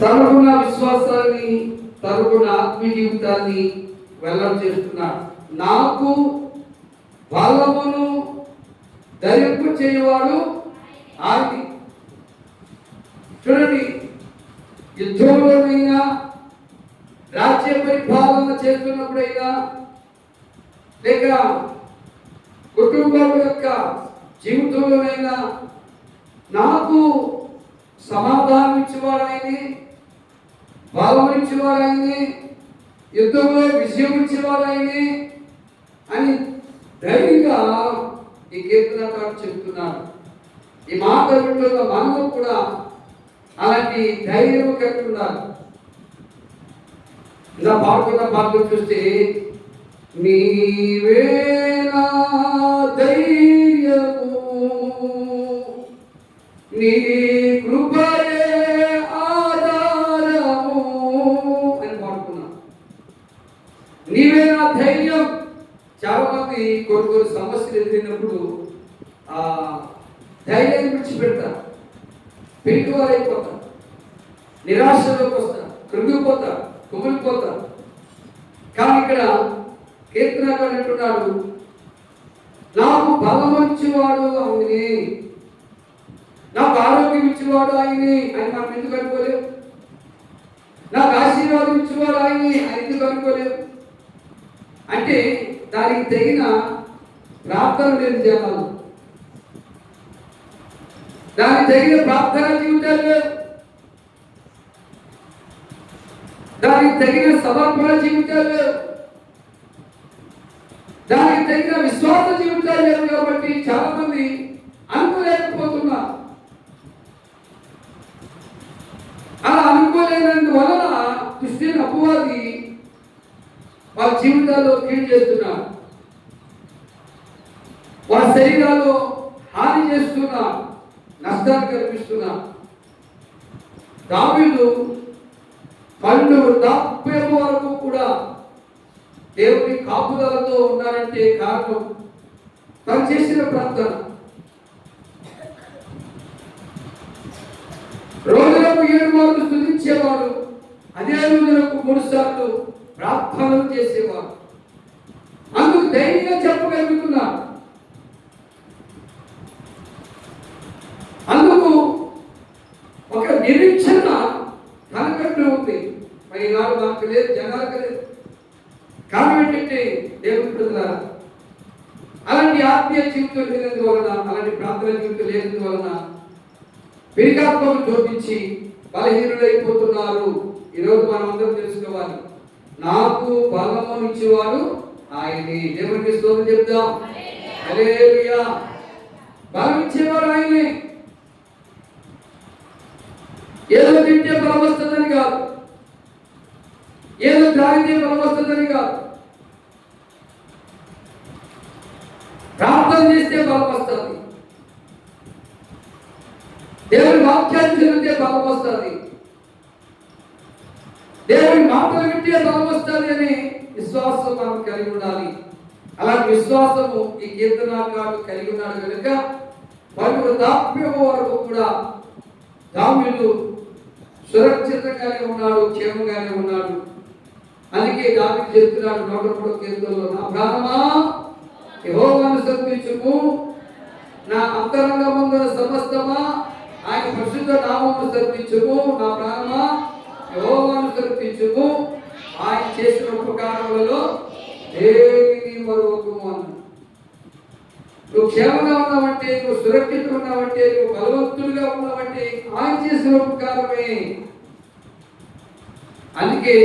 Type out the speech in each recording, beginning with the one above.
తనకున్న విశ్వాసాన్ని తనకున్న ఆత్మీయ జీవితాన్ని వెళ్ళం చేస్తున్నాడు నాకు బలమును ధరింపు చేయవాడు ఆయన. చూడండి యుద్ధంలోనైనా రాజ్య పరిపాలన చేస్తున్నప్పుడైనా లేక కుటుంబం యొక్క జీవితంలోనైనా నాకు సమాధానం ఇచ్చేవాడైంది బలం ఇచ్చేవాడైంది యుద్ధంలో విజయం ఇచ్చేవాడైంది అని ధైర్యంగా ఈ కీర్తనకారు చెప్తున్నారు ఈ మాట మనము కూడా అలాంటి ధైర్యం కలిగి ఉండాలి. ఇలా పాడుకున్న పాటలు చూస్తే నీవేనా ధైర్యము నీ నీవే నా ధైర్యం. చాలా మంది కొన్ని కొన్ని సమస్యలు ఎదిరినప్పుడు ఆ ధైర్యాన్ని విడిచిపెడతారు. పిరికివారైపోతారు. నిరాశలోకి వస్తారు. కృంగిపోతారు. కుమిలిపోతారు. కానీ ఇక్కడ కీర్తనకారు అంటున్నాడు నాకు బలం ఇచ్చేవాడు ఆయనే. నాకు ఆరోగ్యం ఇచ్చేవాడు ఆయనే. అని మనం ఎందుకు అనుకోలేవు నాకు ఆశీర్వాదం ఇచ్చేవాడు ఆయనే అని ఎందుకు అనుకోలేవు అంటే దానికి తగిన ప్రార్థన లేదు జనాలు దానికి తగిన ప్రార్థన జీవితాలు. లేవు దానికి తగిన సమర్పణ జీవితాలు. లేవు దానికి తగిన విశ్వాస జీవితాలు లేవు కాబట్టి చాలా మంది అనుకోలేకపోతున్నారు. అలా అనుకోలేనందువలన క్రిస్టియన్ అపవాది జీవితాల్లో కీడు చేస్తున్నారు వారి శరీరాల్లో హాని చేస్తున్నా నష్టాన్ని కల్పిస్తున్నా. దావీలు కళ్ళు దాప్యం వరకు కూడా దేవుని కాపుదలతో ఉన్నారంటే కారణం తను చేసిన ప్రార్థన. రోజులకు ఏడు మార్లు స్థుతించేవాడు అదే రోజులకు మూడు సార్లు ప్రార్థనలు చేసేవాడు. అందుకు ధైర్యంగా చెప్పగలుగుతున్నా. అందుకు ఒక నిరీక్షణ తనకంటూ ఉంది. మరి నాడు నాకు లేదు జనాలకు లేదు. కారణం ఏంటంటే దేవుని అలాంటి ఆత్మీయ జీవితం లేనందువలన అలాంటి ప్రార్థన జీవితం లేనందువలన పిరికాత్మను చూపించి బలహీనులైపోతున్నారు. ఈరోజు మనం అందరం తెలుసుకోవాలి నాకు బలము ఇచ్చేవాడు ఆయనే దేవునికి స్తోత్రం చెప్దాం. హల్లెలూయా. బలం ఇచ్చేవాడు ఆయనే. ఏదో తింటే బలం వస్తుందని కాదు. ఏదో తాగితే బలం వస్తుందని కాదు. ప్రార్థన చేస్తే బలం వస్తుంది దేవుని వాక్యాన్ని చదివితే బలం వస్తుంది దేవుని మాటలు వింటే బలం విశ్వాసం మనం కలిగి ఉండాలి. అలాంటి విశ్వాసము ఈ కీర్తనాకారుడు కలిగి ఉన్నాడు కనుక పలువురు దాప్యం వరకు కూడా దామ్యులు సురక్షితంగానే ఉన్నాడు క్షేమంగానే ఉన్నాడు. అందుకే దావి చెప్తున్నాడు నూట మూడో కీర్తనలో నా ప్రాణమా యెహోవాను స్తుతించుము నా అంతరంగముందున సమస్తమా ఆయన పరిశుద్ధ నామము స్తుతించుము నా ప్రాణమా యెహోవాను స్తుతించుము ఆయన చేసిన ఉపకారములలో ఏది మరొకము అన్నాడు నువ్వు క్షేమంగా ఉన్నావంటే నువ్వు సురక్షితంగా ఉన్నావంటే నువ్వు బలవంతుడిగా ఉన్నావంటే ఆయన చేసిన ఉపకారమే. అందుకే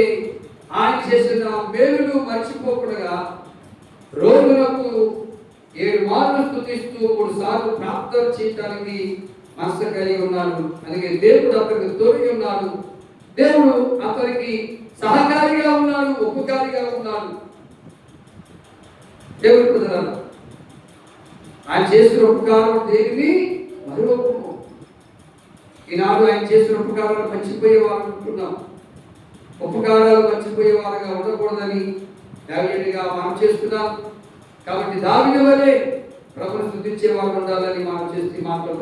ఆయన చేసిన మేలును మర్చిపోకుండా రోగులకు ఏడు మార్లు స్థుతిస్తూ మూడు సార్లు ప్రార్థన చేయటానికి మనసు కలిగి ఉన్నాడు అందుకే దేవుడు అతనికి తోడి ఉన్నాడు. దేవుడు అతనికి సహకారిగా ఉన్నాడు ఉపకారిగా ఉన్నాడు దేవుడు కుదరాలి ఆయన చేసిన ఉపకారం దేనిని? మరొకము. ఈనాడు ఆయన చేసిన ఉపకారాలు మర్చిపోయేవారు అనుకుంటున్నాం ఉపకారాలు మర్చిపోయేవారుగా ఉండకూడదని డైరెక్ట్గా మనం చేస్తున్నాం. కాబట్టి దావిని వలే ప్రభుని స్థుతించేవారు ఉండాలని మనం చేసి మాటలు